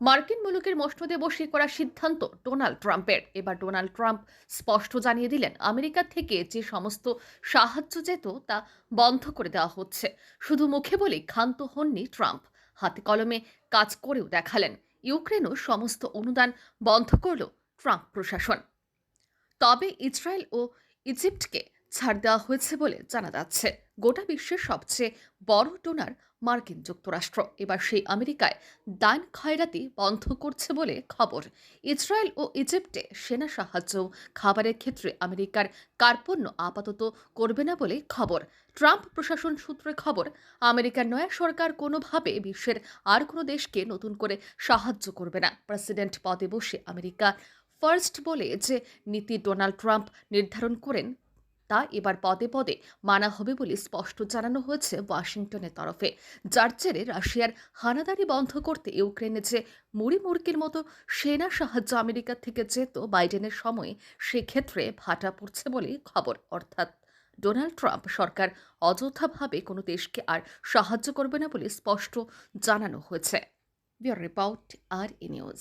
মার্কিন মুলুকের মসনদে বসে করা সিদ্ধান্ত ডোনাল্ড ট্রাম্পের। এবার ডোনাল্ড ট্রাম্প স্পষ্ট জানিয়ে দিলেন, আমেরিকা থেকে যে সমস্ত সাহায্য যেত তা বন্ধ করে দেওয়া হচ্ছে। শুধু মুখে বলে ক্ষান্ত হননি ট্রাম্প। হাতে কলমে কাজ করেও দেখালেন। ইউক্রেনও সমস্ত অনুদান বন্ধ করল ট্রাম্প প্রশাসন। তবে ইসরায়েল ও ইজিপ্টকে ছাড় দেওয়া হয়েছে বলে জানা যাচ্ছে। গোটা বিশ্বের সবচেয়ে বড় ডোনার মার্কিন যুক্তরাষ্ট্র। এবার সেই আমেরিকায় দান খয়রাতি বন্ধ করছে বলে খবর। ইসরায়েল ও ইজিপ্টে সেনা সাহায্য খাবারের ক্ষেত্রে আমেরিকার কার্পণ্য আপাতত করবে না বলে খবর। ট্রাম্প প্রশাসন সূত্রে খবর, আমেরিকার নয়া সরকার কোনোভাবে বিশ্বের আর কোনো দেশকে নতুন করে সাহায্য করবে না। প্রেসিডেন্ট পদে বসে আমেরিকা ফার্স্ট বলে যে নীতি ডোনাল্ড ট্রাম্প নির্ধারণ করেন তা এবার পদে পদে মানা হবে বলে স্পষ্ট জানানো হয়েছে ওয়াশিংটনের তরফে। যার জেরে রাশিয়ার হানাদারি বন্ধ করতে ইউক্রেনে যে মুড়ি মুরগির মতো সেনা সাহায্য আমেরিকা থেকে যেত বাইডেনের সময়ে, সেক্ষেত্রে ভাটা পড়ছে বলে খবর। অর্থাৎ ডোনাল্ড ট্রাম্প সরকার অযথাভাবে কোনো দেশকে আর সাহায্য করবে না বলে স্পষ্ট জানানো হয়েছে। Report R E news.